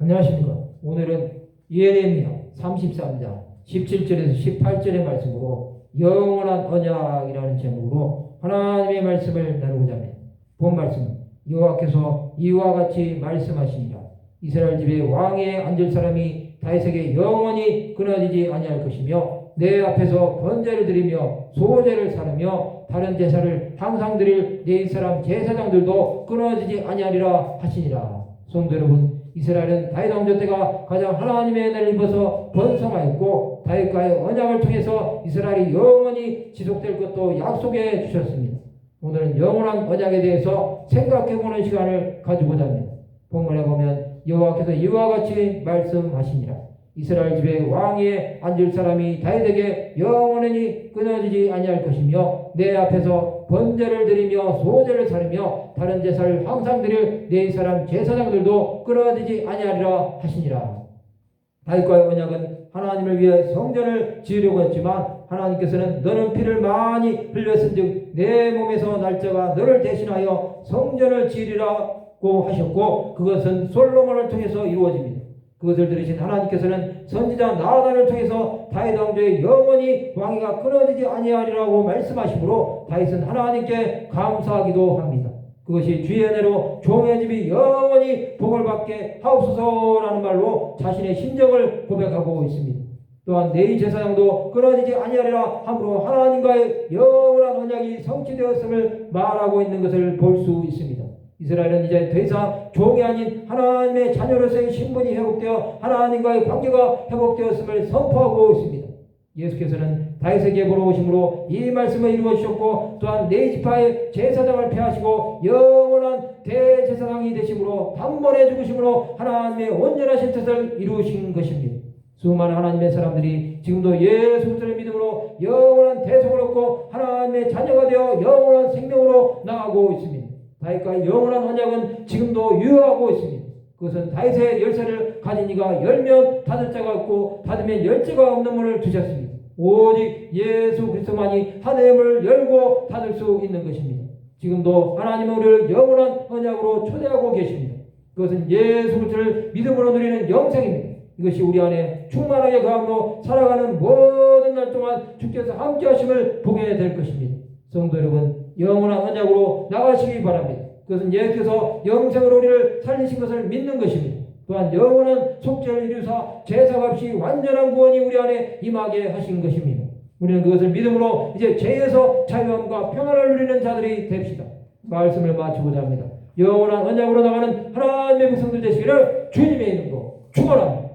안녕하십니까. 오늘은 예레미야 33장 17절에서 18절의 말씀으로 영원한 언약이라는 제목으로 하나님의 말씀을 나누고자 합니다. 본 말씀은 여호와께서 이와 같이 말씀하시니라. 이스라엘 집에 왕에 앉을 사람이 다윗에게 영원히 끊어지지 아니할 것이며 내 앞에서 번제를 드리며 소제를 사르며 다른 제사를 항상 드릴 내 사람 제사장들도 끊어지지 아니하리라 하시니라. 성도 여러분, 이스라엘은 다윗 왕조 때가 가장 하나님의 은혜를 입어서 번성하였고 다윗과의 언약을 통해서 이스라엘이 영원히 지속될 것도 약속해 주셨습니다. 오늘은 영원한 언약에 대해서 생각해보는 시간을 가지고자 합니다. 본문에 보면 여호와께서 이와 같이 말씀하시니라. 이스라엘 집에 왕위에 앉을 사람이 다윗에게 영원히 끊어지지 아니할 것이며 내 앞에서 번제를 드리며 소제를 사르며 다른 제사를 항상 드릴 내 사람 제사장들도 끊어지지 아니하리라 하시니라. 다윗과의 언약은 하나님을 위해 성전을 지으려고 했지만 하나님께서는 너는 피를 많이 흘렸은즉 내 몸에서 날짜가 너를 대신하여 성전을 지으리라고 하셨고 그것은 솔로몬을 통해서 이루어집니다. 그것을 들으신 하나님께서는 선지자 나단을 통해서 다윗 왕조의 영원히 왕위가 끊어지지 아니하리라고 말씀하시므로 다윗은 하나님께 감사하기도 합니다. 그것이 주의 은혜로 종의 집이 영원히 복을 받게 하옵소서라는 말로 자신의 심정을 고백하고 있습니다. 또한 내 제사장도 끊어지지 아니하리라 함으로 하나님과의 영원한 언약이 성취되었음을 말하고 있는 것을 볼 수 있습니다. 이스라엘은 이제 더 이상 종이 아닌 하나님의 자녀로서의 신분이 회복되어 하나님과의 관계가 회복되었음을 선포하고 있습니다. 예수께서는 다윗의 계보로 오심으로 이 말씀을 이루어 주셨고 또한 네 지파의 제사장을 폐하시고 영원한 대제사장이 되심으로 단번에 죽으심으로 하나님의 온전하신 뜻을 이루신 것입니다. 수많은 하나님의 사람들이 지금도 예수 그리스도의 믿음으로 영원한 대속을 얻고 하나님의 자녀가 되어 영원한 생명으로 나가고 있습니다. 다윗과 영원한 언약은 지금도 유효하고 있습니다. 그것은 다윗의 열쇠를 가진 이가 열면 닫을 자가 없고 닫으면 열 자가 없는 문을 주셨습니다. 오직 예수 그리스도만이 하나님을 열고 닫을 수 있는 것입니다. 지금도 하나님은 우리를 영원한 언약으로 초대하고 계십니다. 그것은 예수 그리스도를 믿음으로 누리는 영생입니다. 이것이 우리 안에 충만하게 가함으로 살아가는 모든 날 동안 주께서 함께 하심을 보게 될 것입니다. 성도 여러분, 영원한 언약으로 나가시기 바랍니다. 그것은 예수께서 영생으로 우리를 살리신 것을 믿는 것입니다. 또한 영원한 속죄를 이루사 제사 없이 완전한 구원이 우리 안에 임하게 하신 것입니다. 우리는 그것을 믿음으로 이제 죄에서 자유함과 평안을 누리는 자들이 됩시다. 말씀을 마치고자 합니다. 영원한 언약으로 나가는 하나님의 백성들 되시기를 주님의 이름으로 축원합니다.